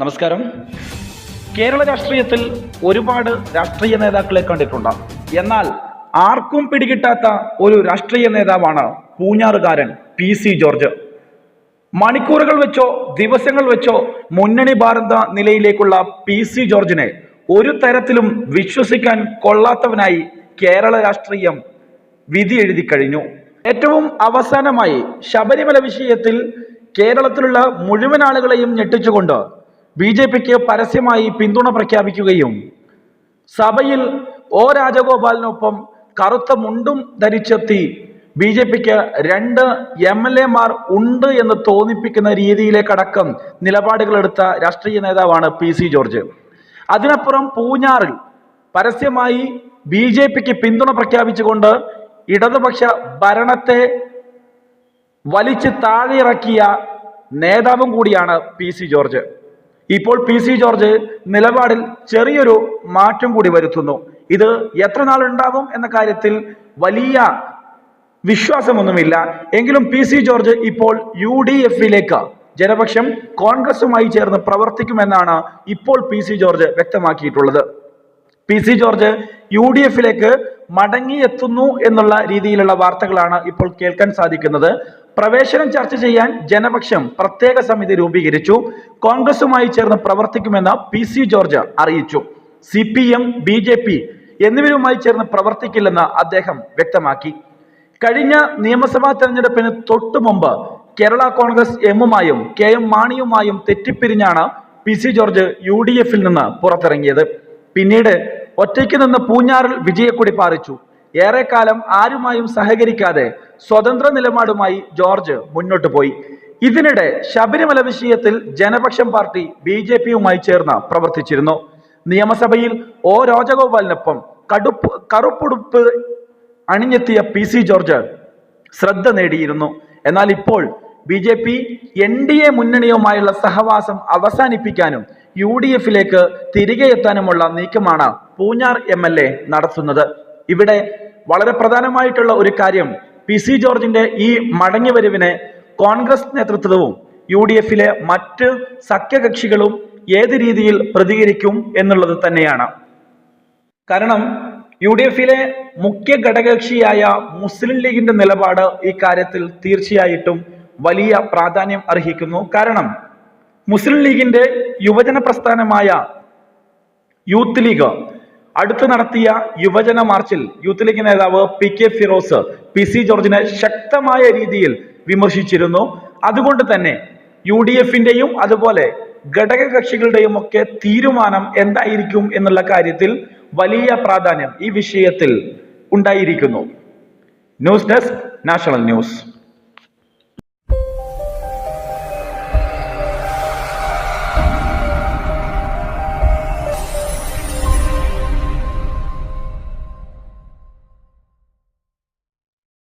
നമസ്കാരം. കേരള രാഷ്ട്രീയത്തിൽ ഒരുപാട് രാഷ്ട്രീയ നേതാക്കളെ കണ്ടിട്ടുണ്ട്. എന്നാൽ ആർക്കും പിടികിട്ടാത്ത ഒരു രാഷ്ട്രീയ നേതാവാണ് പൂഞ്ഞാറുകാരൻ പി സി ജോർജ്. മണിക്കൂറുകൾ വെച്ചോ ദിവസങ്ങൾ വെച്ചോ മുന്നണി ഭാരത നിലയിലേക്കുള്ള പി സി ജോർജിനെ ഒരു തരത്തിലും വിശ്വസിക്കാൻ കൊള്ളാത്തവനായി കേരള രാഷ്ട്രീയം വിധി എഴുതി കഴിഞ്ഞു. ഏറ്റവും അവസാനമായി ശബരിമല വിഷയത്തിൽ കേരളത്തിലുള്ള മുഴുവൻ ആളുകളെയും ഞെട്ടിച്ചുകൊണ്ട് ബി ജെ പിക്ക് പരസ്യമായി പിന്തുണ പ്രഖ്യാപിക്കുകയും സഭയിൽ ഒ രാജഗോപാലിനൊപ്പം കറുത്ത മുണ്ടും ധരിച്ചെത്തി ബി ജെ പിക്ക് രണ്ട് എം എൽ എമാർ ഉണ്ട് എന്ന് തോന്നിപ്പിക്കുന്ന രീതിയിലേക്കടക്കം നിലപാടുകളെടുത്ത രാഷ്ട്രീയ നേതാവാണ് പി സി ജോർജ്. അതിനപ്പുറം പൂഞ്ഞാറിൽ പരസ്യമായി ബി ജെ പിക്ക് പിന്തുണ പ്രഖ്യാപിച്ചുകൊണ്ട് ഇടതുപക്ഷ ഭരണത്തെ വലിച്ചു താഴെയിറക്കിയ നേതാവും കൂടിയാണ് പി സി ജോർജ്. ഇപ്പോൾ പി സി ജോർജ് നിലപാടിൽ ചെറിയൊരു മാറ്റം കൂടി വരുത്തുന്നു. ഇത് എത്ര നാൾ ഉണ്ടാവും എന്ന കാര്യത്തിൽ വലിയ വിശ്വാസമൊന്നുമില്ല. എങ്കിലും പി സി ജോർജ് ഇപ്പോൾ യു ഡി എഫിലേക്ക് ജനപക്ഷം കോൺഗ്രസുമായി ചേർന്ന് പ്രവർത്തിക്കുമെന്നാണ് ഇപ്പോൾ P C George വ്യക്തമാക്കിയിട്ടുള്ളത്. P C George U D എഫിലേക്ക് മടങ്ങിയെത്തുന്നു എന്നുള്ള രീതിയിലുള്ള വാർത്തകളാണ് ഇപ്പോൾ കേൾക്കാൻ സാധിക്കുന്നത്. പ്രവേശനം ചർച്ച ചെയ്യാൻ ജനപക്ഷം പ്രത്യേക സമിതി രൂപീകരിച്ചു. കോൺഗ്രസുമായി ചേർന്ന് പ്രവർത്തിക്കുമെന്ന് പി സി ജോർജ് അറിയിച്ചു. C P M B J P എന്നിവരുമായി ചേർന്ന് പ്രവർത്തിക്കില്ലെന്ന് അദ്ദേഹം വ്യക്തമാക്കി. കഴിഞ്ഞ നിയമസഭാ തെരഞ്ഞെടുപ്പിന് തൊട്ടു മുമ്പ് കേരള കോൺഗ്രസ് എമ്മുമായും കെ എം മാണിയുമായും തെറ്റിപ്പിരിഞ്ഞാണ് P C George U D എഫിൽ നിന്ന് പുറത്തിറങ്ങിയത്. പിന്നീട് ഒറ്റയ്ക്ക് നിന്ന് പൂഞ്ഞാറിൽ വിജയക്കൊടി പാറിച്ചു. ഏറെക്കാലം ആരുമായും സഹകരിക്കാതെ സ്വതന്ത്ര നിലപാടുമായി ജോർജ് മുന്നോട്ട് പോയി. ഇതിനിടെ ശബരിമല വിഷയത്തിൽ ജനപക്ഷം പാർട്ടി ബി ജെ പിയുമായി ചേർന്ന് പ്രവർത്തിച്ചിരുന്നു. നിയമസഭയിൽ ഒ രാജഗോപാലിനൊപ്പം കടുപ്പ് കറുപ്പുടുപ്പ് അണിഞ്ഞെത്തിയ പി സി ജോർജ് ശ്രദ്ധ നേടിയിരുന്നു. എന്നാൽ ഇപ്പോൾ B J P N D A മുന്നണിയുമായുള്ള സഹവാസം അവസാനിപ്പിക്കാനും യു ഡി എഫിലേക്ക് തിരികെ എത്താനുമുള്ള നീക്കമാണ് പൂഞ്ഞാർ എം എൽ എ നടത്തുന്നത്. ഇവിടെ വളരെ പ്രധാനമായിട്ടുള്ള ഒരു കാര്യം പി സി ജോർജിന്റെ ഈ മടങ്ങി വരവിനെ കോൺഗ്രസ് നേതൃത്വവും യു ഡി എഫിലെ മറ്റ് സഖ്യകക്ഷികളും ഏത് രീതിയിൽ പ്രതികരിക്കും എന്നുള്ളത് തന്നെയാണ്. കാരണം യു ഡി എഫിലെ മുഖ്യ ഘടകകക്ഷിയായ മുസ്ലിം ലീഗിന്റെ നിലപാട് ഈ കാര്യത്തിൽ തീർച്ചയായിട്ടും വലിയ പ്രാധാന്യം അർഹിക്കുന്നു. കാരണം മുസ്ലിം ലീഗിന്റെ യുവജന പ്രസ്ഥാനമായ യൂത്ത് ലീഗ് അടുത്ത് നടത്തിയ യുവജന മാർച്ചിൽ യൂത്ത് ലീഗ് നേതാവ് P K Firoz P C ജോർജിനെ ശക്തമായ രീതിയിൽ വിമർശിച്ചിരുന്നു. അതുകൊണ്ട് തന്നെ യു ഡി എഫിന്റെയും അതുപോലെ ഘടക കക്ഷികളുടെയും ഒക്കെ തീരുമാനം എന്തായിരിക്കും എന്നുള്ള കാര്യത്തിൽ വലിയ പ്രാധാന്യം ഈ വിഷയത്തിൽ ഉണ്ടായിരിക്കുന്നു. News desk national news.